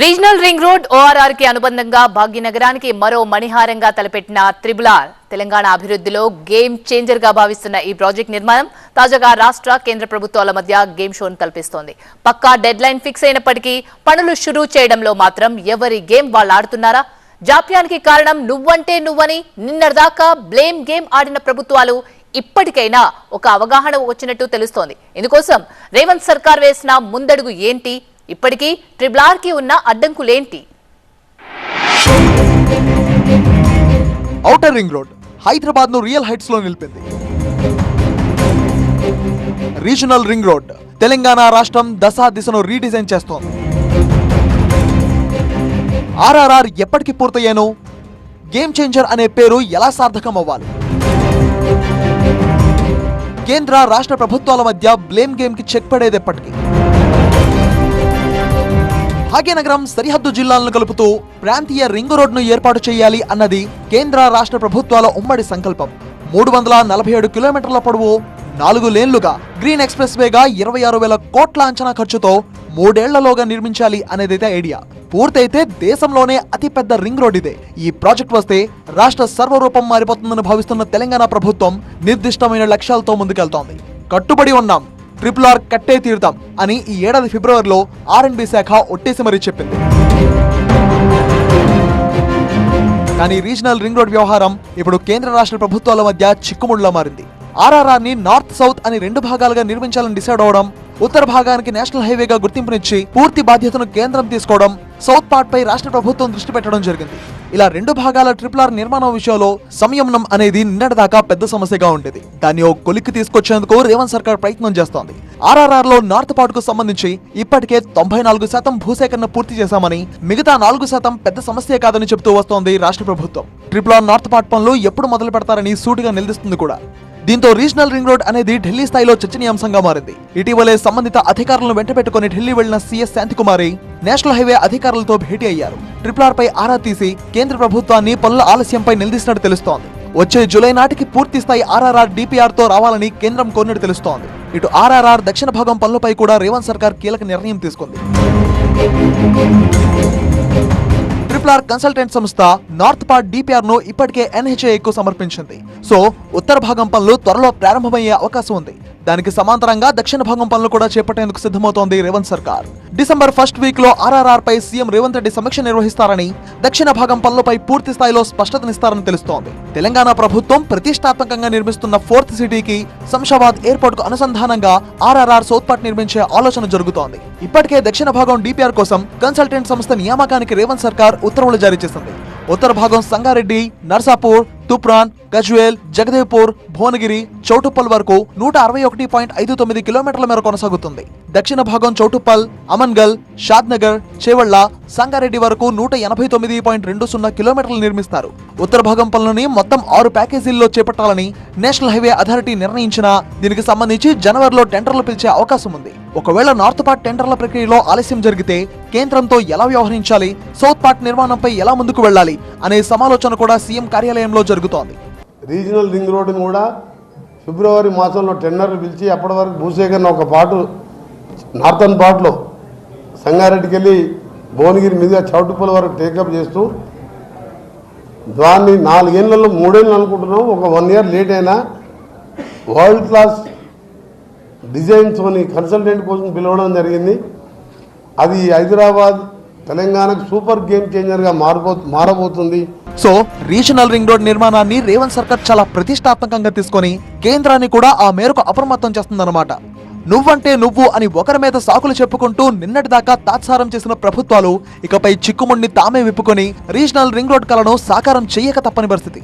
Regional ring road ఓఆర్ఆర్కి అనుబంధంగా భాగ్యనగరానికి మరో మణిహారంగా తలపెట్టిన త్రిబులార్ తెలంగాణ అభివృద్ధిలో గేమ్ చేంజర్గా భావిస్తున్న ఈ ప్రాజెక్ట్ నిర్మాణం తాజాగా రాష్ట్ర కేంద్ర ప్రభుత్వాల మధ్య గేమ్ షోను తలపిస్తోంది. పక్కా డెడ్ లైన్ ఫిక్స్ అయినప్పటికీ పనులు షురూ చేయడంలో మాత్రం ఎవరి గేమ్ వాళ్ళు ఆడుతున్నారా? జాప్యానికి కారణం నువ్వంటే నువ్వని నిన్నటిదాకా బ్లేమ్ గేమ్ ఆడిన ప్రభుత్వాలు ఇప్పటికైనా ఒక అవగాహన వచ్చినట్టు తెలుస్తోంది. ఇందుకోసం రేవంత్ సర్కార్ వేసిన ముందడుగు ఏంటి? ఇప్పటికీ ట్రిబుల్ ఆర్కి ఉన్న అడ్డంకులేంటి? ఔటర్ రింగ్ రోడ్ హైదరాబాద్ను రియల్ హైట్స్లో నిలిపింది. రీజనల్ రింగ్ రోడ్ తెలంగాణ రాష్ట్రం దశా దిశను రీడిజైన్ చేస్తోంది. ఆర్ఆర్ఆర్ ఎప్పటికి పూర్తయ్యాను? గేమ్ చేంజర్ అనే పేరు ఎలా సార్థకం అవ్వాలి కేంద్ర రాష్ట్ర ప్రభుత్వాల మధ్య బ్లేమ్ గేమ్కి చెక్ పడేది ఎప్పటికీ? భాగ్యనగరం సరిహద్దు జిల్లాలను కలుపుతూ ప్రాంతీయ రింగ్ రోడ్ను ఏర్పాటు చేయాలి అన్నది కేంద్ర రాష్ట్ర ప్రభుత్వాల ఉమ్మడి సంకల్పం. మూడు వందల నలభై ఏడు కిలోమీటర్ల పొడవు నాలుగు లేన్లుగా గ్రీన్ ఎక్స్ప్రెస్ వేగా ఇరవై ఆరు వేల కోట్ల అంచనా ఖర్చుతో మూడేళ్ళలోగా నిర్మించాలి అనేదైతే ఐడియా. పూర్తయితే దేశంలోనే అతిపెద్ద రింగ్ రోడ్ ఇదే. ఈ ప్రాజెక్ట్ వస్తే రాష్ట్ర సర్వరూపం మారిపోతుందని భావిస్తున్న తెలంగాణ ప్రభుత్వం నిర్దిష్టమైన లక్ష్యాలతో ముందుకెళ్తోంది. కట్టుబడి ఉన్నాం. ట్రిపుల్ ఆర్ కట్టే తీరుతాం అని ఈ ఏడాది ఫిబ్రవరిలో ఆర్ఎండ్బి శాఖ ఒట్టేసి మరీ చెప్పింది. కానీ రీజనల్ రింగ్ రోడ్ వ్యవహారం ఇప్పుడు కేంద్ర రాష్ట్ర ప్రభుత్వాల మధ్య చిక్కుముడిలా మారింది. ఆర్ఆర్ఆర్ని నార్త్ సౌత్ అని రెండు భాగాలుగా నిర్మించాలని డిసైడ్ అవడం ఉత్తర భాగానికి నేషనల్ హైవేగా గుర్తింపునిచ్చి పూర్తి బాధ్యతను కేంద్రం తీసుకోవడం సౌత్ పార్ట్ పై రాష్ట్ర ప్రభుత్వం దృష్టి పెట్టడం జరిగింది. ఇలా రెండు భాగాల ట్రిపుల్ ఆర్ నిర్మాణం విషయంలో సంయమనం అనేది నిన్నటిదాకా పెద్ద సమస్యగా ఉండేది. దాన్ని ఓ కొలిక్కి తీసుకొచ్చేందుకు రేవంత్ సర్కార్ ప్రయత్నం చేస్తోంది. ఆర్ఆర్ఆర్లో నార్త్ పార్ట్కు సంబంధించి ఇప్పటికే తొంభై నాలుగు శాతం భూసేకరణ పూర్తి చేశామని మిగతా నాలుగు శాతం పెద్ద సమస్య కాదని చెబుతూ వస్తోంది రాష్ట్ర ప్రభుత్వం. ట్రిపుల్ ఆర్ నార్త్ పార్ట్ పనులు ఎప్పుడు మొదలు పెడతారని సూటిగా నిలదీస్తుంది కూడా. దీంతో రీజనల్ రింగ్ రోడ్ అనేది ఢిల్లీ స్థాయిలో చర్చనీయాంశంగా మారింది. ఇటీవలే సంబంధిత అధికారులను వెంట పెట్టుకుని ఢిల్లీ వెళ్ళిన సీఎస్ శాంతికుమారి నేషనల్ హైవే అధికారులతో భేటీ అయ్యారు. ట్రిపుల్ ఆర్ పై ఆరా తీసి కేంద్ర ప్రభుత్వాన్ని పనుల ఆలస్యంపై నిలదీసినట్టు తెలుస్తోంది. వచ్చే జూలై నాటికి పూర్తి స్థాయి ఆర్ఆర్ఆర్ డిపిఆర్తో రావాలని కేంద్రం కోరినట్టు తెలుస్తోంది. ఇటు ఆర్ఆర్ఆర్ దక్షిణ భాగం పనులపై కూడా రేవంత్ సర్కార్ కీలక నిర్ణయం తీసుకుంది. ట్రిపుల్ కన్సల్టెంట్ సంస్థ నార్త్ పార్ట్ డిపిఆర్ను ఇప్పటికే ఎన్హెచ్ఏకు సమర్పించింది. సో ఉత్తర భాగం పనులు త్వరలో ప్రారంభమయ్యే అవకాశం ఉంది. దానికి సమాంతరంగా దక్షిణ భాగం పనులు కూడా చేపట్టేందుకు సిద్ధమవుతోంది రేవంత్ సర్కార్. డిసెంబర్ ఫస్ట్ వీక్లో ఆర్ఆర్ఆర్ పై సీఎం రేవంత్ రెడ్డి సమీక్ష నిర్వహిస్తారని దక్షిణ భాగం పనులపై పూర్తి స్థాయిలో స్పష్టతనిస్తారని తెలుస్తోంది. తెలంగాణ ప్రభుత్వం ప్రతిష్టాత్మకంగా నిర్మిస్తున్న ఫోర్త్ సిటీకి శంషాబాద్ ఎయిర్పోర్ట్కు అనుసంధానంగా ఆర్ఆర్ఆర్ సౌత్ పార్ట్ నిర్మించే ఆలోచన జరుగుతోంది. ఇప్పటికే దక్షిణ భాగం డిపిఆర్ కోసం కన్సల్టెంట్ సంస్థ నియామకానికి రేవంత్ సర్కార్ ఉత్తర్వులు జారీ చేసింది. ఉత్తర భాగం సంగారెడ్డి నర్సాపూర్ తుప్రాన్ గజ్వేల్ జగదేవ్పూర్ భువనగిరి చౌటుప్పల్ వరకు నూట అరవై ఒకటి పాయింట్ ఐదు తొమ్మిది కిలోమీటర్ల మేర కొనసాగుతుంది. దక్షిణ భాగం చౌటుప్పల్ అమన్గల్ షాద్నగర్ చేవళ్ళ సంగారెడ్డి వరకు నూట ఎనభై తొమ్మిది పాయింట్ రెండు సున్నా కిలోమీటర్లు నిర్మిస్తారు. ఉత్తర భాగం పనులని మొత్తం ఆరు ప్యాకేజీల్లో చేపట్టాలని నేషనల్ హైవే అథారిటీ నిర్ణయించినా దీనికి సంబంధించి జనవరిలో టెండర్లు పిలిచే అవకాశం ఉంది. ఒకవేళ నార్త్ పార్ట్ టెండర్ల ప్రక్రియలో ఆలస్యం జరిగితే కేంద్రంతో ఎలా వ్యవహరించాలి సౌత్ పార్ట్ నిర్మాణంపై ఎలా ముందుకు వెళ్ళాలి అనే సమాలోచన కూడా సీఎం కార్యాలయంలో జరుగుతోంది. రీజనల్ రింగ్ రోడ్డుని కూడా ఫిబ్రవరి మాసంలో టెండర్లు పిలిచి అప్పటి వరకు భూసేకరణ ఒక పాటు నార్థన్ పార్ట్లో సంగారెడ్డికి వెళ్ళి భువనగిరి మీదుగా చౌటుపల్లి వరకు టేకప్ చేస్తూ దాన్ని నాలుగేళ్ళలో మూడేళ్ళు అనుకుంటున్నాం. ఒక వన్ ఇయర్ లేట్ అయినా వరల్డ్ క్లాస్ డిజైన్స్ అని కన్సల్టెంట్ కోసం పిలవడం జరిగింది. అది హైదరాబాద్ తెలంగాణకు సూపర్ గేమ్ చేంజర్గా మారబో మారబోతుంది. సో రీజనల్ రింగ్ రోడ్ నిర్మాణాన్ని రేవంత్ సర్కార్ చాలా ప్రతిష్టాత్మకంగా తీసుకొని కేంద్రాన్ని కూడా ఆ మేరకు అప్రమత్తం చేస్తుందన్నమాట. నువ్వంటే నువ్వు అని ఒకరి మీద సాకులు చెప్పుకుంటూ నిన్నటిదాకా తాత్సారం చేసిన ప్రభుత్వాలు ఇకపై చిక్కుముడిని తామే విప్పుకొని రీజనల్ రింగ్ రోడ్ కలను సాకారం చేయక తప్పని పరిస్థితి.